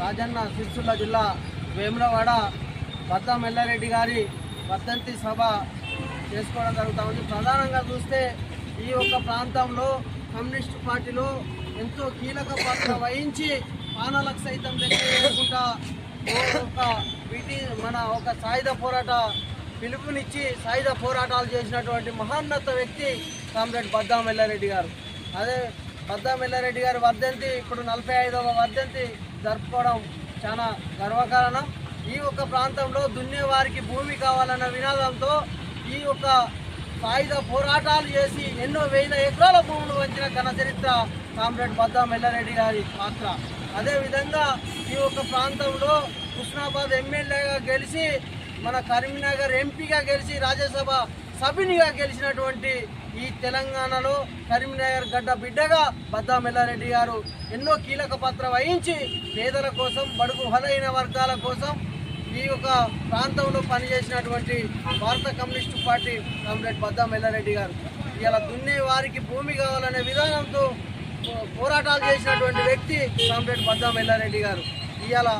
రాజన్న సిరిసిల్ల జిల్లా వేములవాడ బద్దా మెల్లారెడ్డి గారి వర్ధంతి సభ చేసుకోవడం జరుగుతూ ఉంది. ప్రధానంగా చూస్తే ఈ యొక్క ప్రాంతంలో కమ్యూనిస్ట్ పార్టీలో ఎంతో కీలక పాత్ర వహించి పానాలకు సైతం లెక్క ఒక వీటి మన ఒక సాయుధ పోరాట పిలుపునిచ్చి సాయుధ పోరాటాలు చేసినటువంటి మహోన్నత వ్యక్తి కామ్రేడ్ బద్దాం మెల్లారెడ్డి గారు. అదే బద్దా మెల్లారెడ్డి గారి వర్ధంతి ఇప్పుడు నలభై ఐదవ వర్ధంతి జరుపుకోవడం చాలా గర్వకారణం. ఈ యొక్క ప్రాంతంలో దున్నే వారికి భూమి కావాలన్న వినాదంతో ఈ యొక్క సాయుధ పోరాటాలు చేసి ఎన్నో వేల ఎకరాల భూములు వంచిన ఘన చరిత్ర కామ్రేడ్ బద్దా మెల్లారెడ్డి గారి పాత్ర. అదేవిధంగా ఈ యొక్క ప్రాంతంలో కృష్ణాబాద్ ఎమ్మెల్యేగా గెలిచి మన కరీంనగర్ ఎంపీగా గెలిచి రాజ్యసభ సభ్యునిగా గెలిచినటువంటి ఈ తెలంగాణలో కరీంనగర్ గడ్డ బిడ్డగా బద్దా మెల్లారెడ్డి గారు ఎన్నో కీలక పాత్ర వహించి పేదల కోసం బడుగు బలైన వర్గాల కోసం ఈ యొక్క ప్రాంతంలో పనిచేసినటువంటి భారత communist party comrade Badda Mellareddy గారు. ఇలా దున్నే వారికి భూమి కావాలనే విధానంతో పోరాటాలు చేసినటువంటి వ్యక్తి కామ్రేడ్ బద్దా మెల్లారెడ్డి గారు. ఇవాళ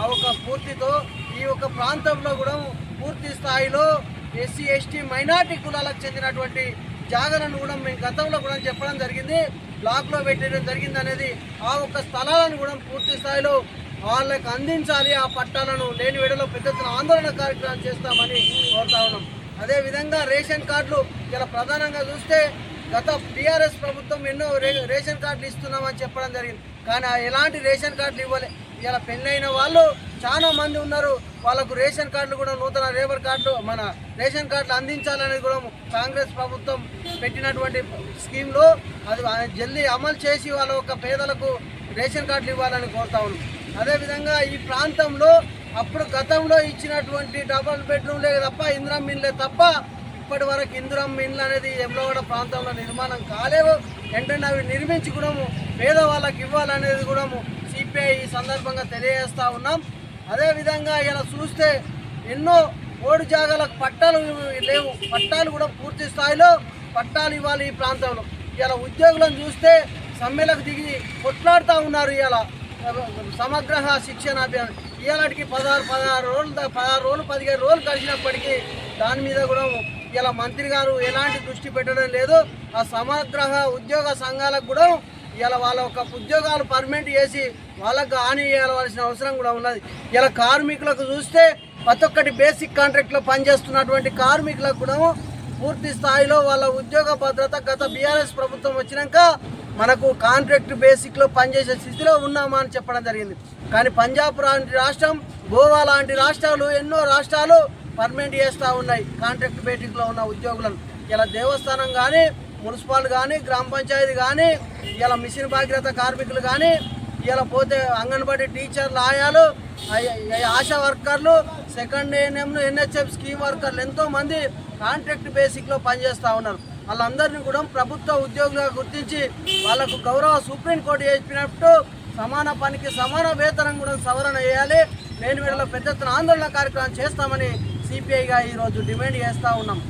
ఆ ఒక పూర్తితో ఈ యొక్క ప్రాంతంలో కూడా పూర్తి స్థాయిలో ఎస్సీ ఎస్టీ మైనార్టీ కులాలకు చెందినటువంటి జాగరణను కూడా మేము గతంలో కూడా చెప్పడం జరిగింది. బ్లాక్లో పెట్టడం జరిగింది అనేది ఆ ఒక్క స్థలాలను కూడా పూర్తి స్థాయిలో వాళ్ళకి అందించాలి. ఆ పట్టాలను లేని వేడలో పెద్ద ఆందోళన కార్యక్రమం చేస్తామని కోరుతా ఉన్నాం. అదేవిధంగా రేషన్ కార్డులు ఇలా ప్రధానంగా చూస్తే గత టీఆర్ఎస్ ప్రభుత్వం ఎన్నో రే- రేషన్ కార్డులు ఇస్తున్నామని చెప్పడం జరిగింది. కానీ ఎలాంటి రేషన్ కార్డులు ఇవ్వలే. ఇలా పెళ్ళైన వాళ్ళు చాలా మంది ఉన్నారు. వాళ్ళకు రేషన్ కార్డులు కూడా నూతన లేబర్ కార్డులు మన రేషన్ కార్డులు అందించాలనేది కూడా కాంగ్రెస్ ప్రభుత్వం పెట్టినటువంటి స్కీమ్లో అది జల్దీ అమలు చేసి వాళ్ళ యొక్క పేదలకు రేషన్ కార్డులు ఇవ్వాలని కోరుతా ఉన్నాం. అదేవిధంగా ఈ ప్రాంతంలో అప్పుడు గతంలో ఇచ్చినటువంటి డబుల్ బెడ్రూమ్లే తప్ప ఇందిరం మిన్లే తప్ప ఇప్పటి వరకు ఇందిరం ఇండ్లు అనేది ఎమ్లవాడ ప్రాంతంలో నిర్మాణం కాలేవు. వెంటనే అవి నిర్మించి కూడా పేదవాళ్ళకి ఇవ్వాలనేది కూడా సిపిఐ ఈ సందర్భంగా తెలియజేస్తా ఉన్నాం. అదేవిధంగా ఇలా చూస్తే ఎన్నో ఓడి జాగాలకు పట్టాలు లేవు. పట్టాలు కూడా పూర్తి స్థాయిలో పట్టాలు ఇవ్వాలి ఈ ప్రాంతంలో. ఇలా ఉద్యోగులను చూస్తే సమ్మెలకు దిగి కొట్లాడుతూ ఉన్నారు ఇలా. సమగ్ర శిక్షణ అభియాన్. ఇలాంటికి పదహారు పదహారు రోజులు పదహారు రోజులు పదిహేను రోజులు కలిసినప్పటికీ దాని మీద కూడా ఇలా మంత్రి గారు ఎలాంటి దృష్టి పెట్టడం లేదు. ఆ సమగ్ర ఉద్యోగ సంఘాలకు కూడా ఇలా వాళ్ళ ఒక ఉద్యోగాలు పర్మనెంట్ చేసి వాళ్ళకు హాని చేయవలసిన అవసరం కూడా ఉన్నది. ఇలా కార్మికులకు చూస్తే ప్రతి ఒక్కటి బేసిక్ కాంట్రాక్ట్లో పనిచేస్తున్నటువంటి కార్మికులకు కూడా పూర్తి స్థాయిలో వాళ్ళ ఉద్యోగ భద్రత గత బీఆర్ఎస్ ప్రభుత్వం వచ్చినాక మనకు కాంట్రాక్ట్ బేసిక్లో పనిచేసే స్థితిలో ఉన్నామా అని చెప్పడం జరిగింది. కానీ పంజాబ్ లాంటి రాష్ట్రం గోవా లాంటి రాష్ట్రాలు ఎన్నో రాష్ట్రాలు పర్మనెంట్ చేస్తూ ఉన్నాయి కాంట్రాక్ట్ బేసిక్లో ఉన్న ఉద్యోగులను. ఇలా దేవస్థానం కానీ మున్సిపల్ కానీ గ్రామ పంచాయతీ కానీ ఇలా మిషన్ భాగీరథ కార్మికులు కానీ ఇలా పోతే అంగన్వాడీ టీచర్లు ఆయాలు ఆశా వర్కర్లు సెకండ్ ఏఎన్ఎంలు ఎన్హెచ్ఎఫ్ స్కీమ్ వర్కర్లు ఎంతోమంది కాంట్రాక్ట్ బేసిక్లో పనిచేస్తూ ఉన్నారు. వాళ్ళందరినీ కూడా ప్రభుత్వ ఉద్యోగులుగా గుర్తించి వాళ్ళకు గౌరవ సుప్రీంకోర్టు చెప్పినట్టు సమాన పనికి సమాన వేతనం కూడా సవరణ చేయాలి. నేను వీళ్ళ పెద్ద ఆందోళన కార్యక్రమం చేస్తామని సిపిఐగా ఈరోజు డిమాండ్ చేస్తూ ఉన్నాం.